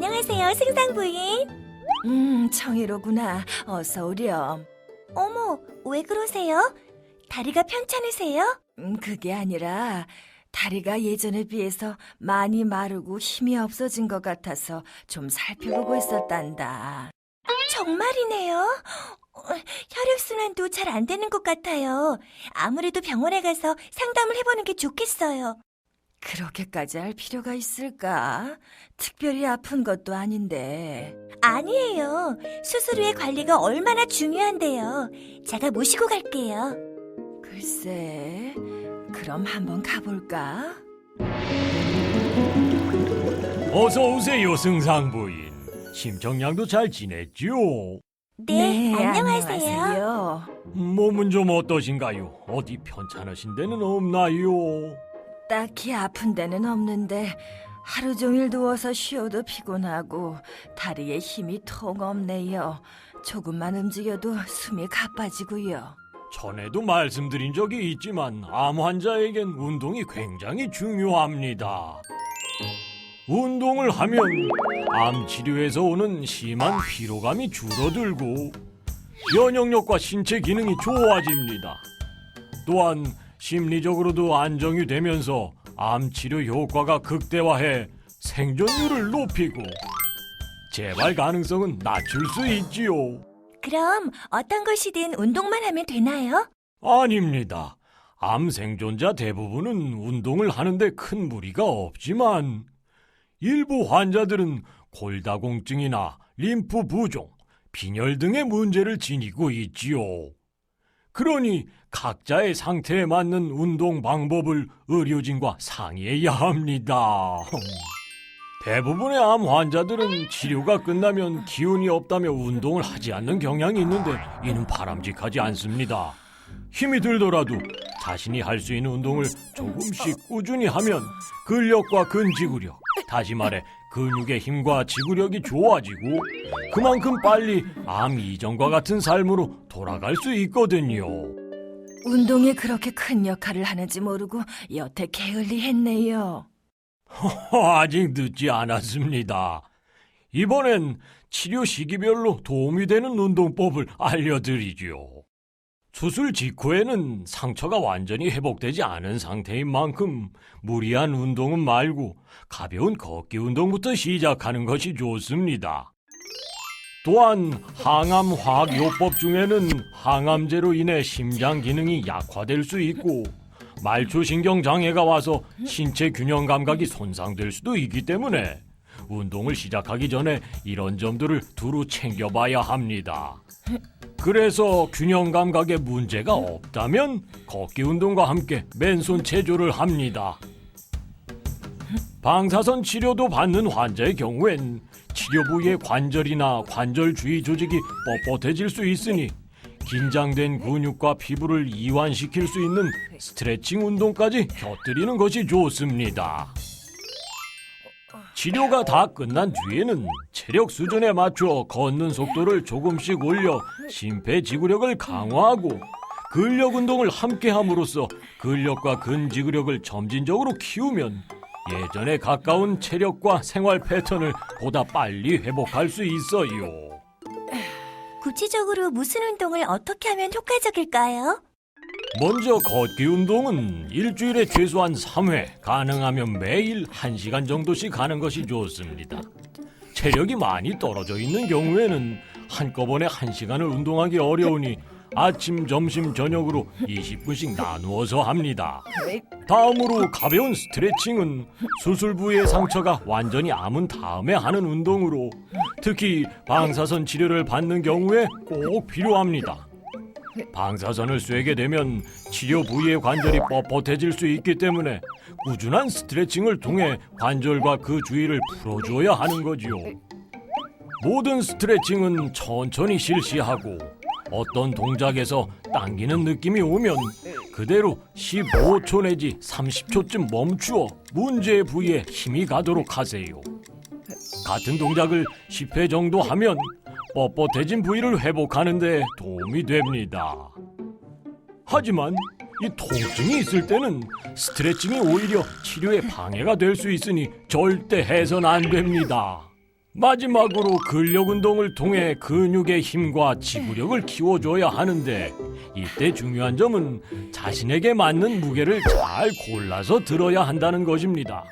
안녕하세요, 승상 부인. 음, 청이로구나. 어서 오렴. 어머, 왜 그러세요? 다리가 편찮으세요? 음, 그게 아니라 다리가 예전에 비해서 많이 마르고 힘이 없어진 것 같아서 좀 살펴보고 있었단다. 정말이네요. 어, 혈액순환도 잘 안 되는 것 같아요. 아무래도 병원에 가서 상담을 해보는 게 좋겠어요. 그렇게까지 할 필요가 있을까? 특별히 아픈 것도 아닌데. 아니에요. 수술 후의 관리가 얼마나 중요한데요. 제가 모시고 갈게요. 글쎄, 그럼 한번 가볼까? 어서 오세요, 승상 부인. 심청양도 잘 지냈죠? 네, 안녕하세요. 안녕하세요. 몸은 좀 어떠신가요? 어디 편찮으신 데는 없나요? 딱히 아픈 데는 없는데 하루 종일 누워서 쉬어도 피곤하고 다리에 힘이 통 없네요. 조금만 움직여도 숨이 가빠지고요. 전에도 말씀드린 적이 있지만 암 환자에겐 운동이 굉장히 중요합니다. 운동을 하면 암 치료에서 오는 심한 피로감이 줄어들고 면역력과 신체 기능이 좋아집니다. 또한 심리적으로도 안정이 되면서 암 치료 효과가 극대화해 생존율을 높이고 재발 가능성은 낮출 수 있지요. 그럼 어떤 것이든 운동만 하면 되나요? 아닙니다. 암 생존자 대부분은 운동을 하는데 큰 무리가 없지만 일부 환자들은 골다공증이나 림프 부종, 빈혈 등의 문제를 지니고 있지요. 그러니 각자의 상태에 맞는 운동 방법을 의료진과 상의해야 합니다. 대부분의 암 환자들은 치료가 끝나면 기운이 없다며 운동을 하지 않는 경향이 있는데 이는 바람직하지 않습니다. 힘이 들더라도 자신이 할 수 있는 운동을 조금씩 꾸준히 하면 근력과 근지구력, 다시 말해 근육의 힘과 지구력이 좋아지고 그만큼 빨리 암 이전과 같은 삶으로 돌아갈 수 있거든요. 운동이 그렇게 큰 역할을 하는지 모르고 여태 게을리했네요. 아직 늦지 않았습니다. 이번엔 치료 시기별로 도움이 되는 운동법을 알려드리죠. 수술 직후에는 상처가 완전히 회복되지 않은 상태인 만큼 무리한 운동은 말고 가벼운 걷기 운동부터 시작하는 것이 좋습니다. 또한 항암 화학요법 중에는 항암제로 인해 심장 기능이 약화될 수 있고 말초신경 장애가 와서 신체 균형 감각이 손상될 수도 있기 때문에 운동을 시작하기 전에 이런 점들을 두루 챙겨봐야 합니다. 그래서 균형 감각에 문제가 없다면 걷기 운동과 함께 맨손 체조를 합니다. 방사선 치료도 받는 환자의 경우엔 치료 부위의 관절이나 관절 주위 조직이 뻣뻣해질 수 있으니 긴장된 근육과 피부를 이완시킬 수 있는 스트레칭 운동까지 곁들이는 것이 좋습니다. 치료가 다 끝난 뒤에는 체력 수준에 맞춰 걷는 속도를 조금씩 올려 심폐지구력을 강화하고 근력 운동을 함께 함으로써 근력과 근지구력을 점진적으로 키우면 예전에 가까운 체력과 생활 패턴을 보다 빨리 회복할 수 있어요. 구체적으로 무슨 운동을 어떻게 하면 효과적일까요? 먼저 걷기 운동은 일주일에 최소한 3회, 가능하면 매일 1시간 정도씩 하는 것이 좋습니다. 체력이 많이 떨어져 있는 경우에는 한꺼번에 1시간을 운동하기 어려우니 아침, 점심, 저녁으로 20분씩 나누어서 합니다. 다음으로 가벼운 스트레칭은 수술 부위의 상처가 완전히 아문 다음에 하는 운동으로 특히 방사선 치료를 받는 경우에 꼭 필요합니다. 방사선을 쐬게 되면 치료 부위의 관절이 뻣뻣해질 수 있기 때문에 꾸준한 스트레칭을 통해 관절과 그 주위를 풀어줘야 하는 거지요. 모든 스트레칭은 천천히 실시하고 어떤 동작에서 당기는 느낌이 오면 그대로 15초 내지 30초쯤 멈추어 문제의 부위에 힘이 가도록 하세요. 같은 동작을 10회 정도 하면 뻣뻣해진 부위를 회복하는 데 도움이 됩니다. 하지만 이 통증이 있을 때는 스트레칭이 오히려 치료에 방해가 될 수 있으니 절대 해선 안 됩니다. 마지막으로 근력 운동을 통해 근육의 힘과 지구력을 키워줘야 하는데 이때 중요한 점은 자신에게 맞는 무게를 잘 골라서 들어야 한다는 것입니다.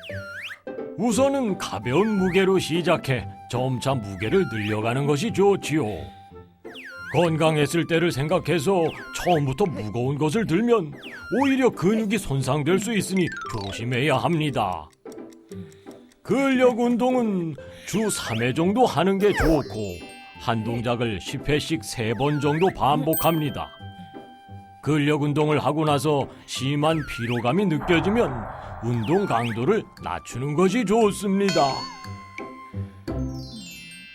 우선은 가벼운 무게로 시작해 점차 무게를 늘려가는 것이 좋지요. 건강했을 때를 생각해서 처음부터 무거운 것을 들면 오히려 근육이 손상될 수 있으니 조심해야 합니다. 근력 운동은 주 3회 정도 하는 게 좋고 한 동작을 10회씩 3번 정도 반복합니다. 근력 운동을 하고 나서 심한 피로감이 느껴지면 운동 강도를 낮추는 것이 좋습니다.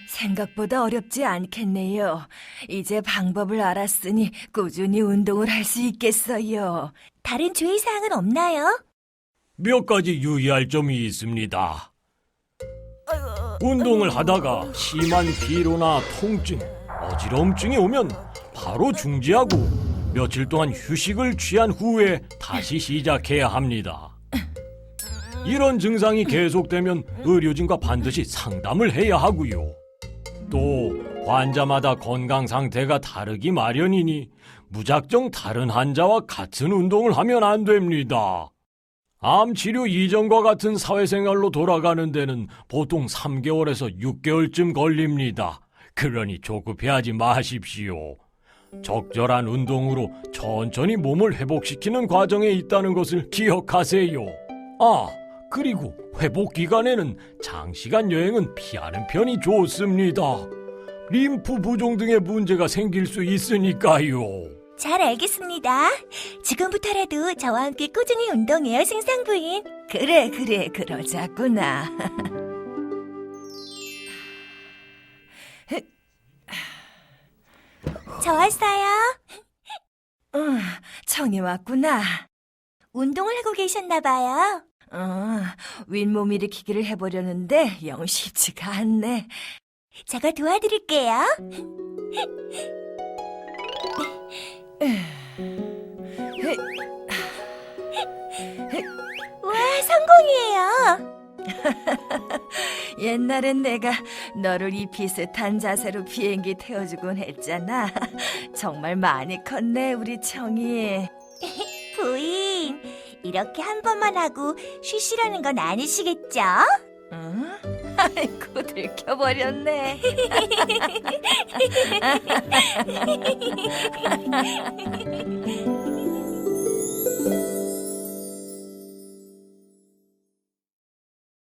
생각보다 어렵지 않겠네요. 이제 방법을 알았으니 꾸준히 운동을 할 수 있겠어요. 다른 주의사항은 없나요? 몇 가지 유의할 점이 있습니다. 운동을 하다가 심한 피로나 통증, 어지러움증이 오면 바로 중지하고 며칠 동안 휴식을 취한 후에 다시 시작해야 합니다. 이런 증상이 계속되면 의료진과 반드시 상담을 해야 하고요. 또 환자마다 건강 상태가 다르기 마련이니 무작정 다른 환자와 같은 운동을 하면 안 됩니다. 암 치료 이전과 같은 사회생활로 돌아가는 데는 보통 3개월에서 6개월쯤 걸립니다. 그러니 조급해하지 마십시오. 적절한 운동으로 천천히 몸을 회복시키는 과정에 있다는 것을 기억하세요. 아, 그리고 회복 기간에는 장시간 여행은 피하는 편이 좋습니다. 림프 부종 등의 문제가 생길 수 있으니까요. 잘 알겠습니다. 지금부터라도 저와 함께 꾸준히 운동해요, 승상 부인. 그래, 그래, 그러자꾸나. 저 왔어요. 응, 청이 왔구나. 운동을 하고 계셨나 봐요. 어, 윗몸 일으키기를 해보려는데 영 쉽지가 않네. 제가 도와드릴게요. 와, 성공이에요. 옛날엔 내가 너를 이 비슷한 자세로 비행기 태워주곤 했잖아. 정말 많이 컸네, 우리 청이. 부인, 이렇게 한 번만 하고 쉬시라는 건 아니시겠죠? 응? 아이고, 들켜버렸네.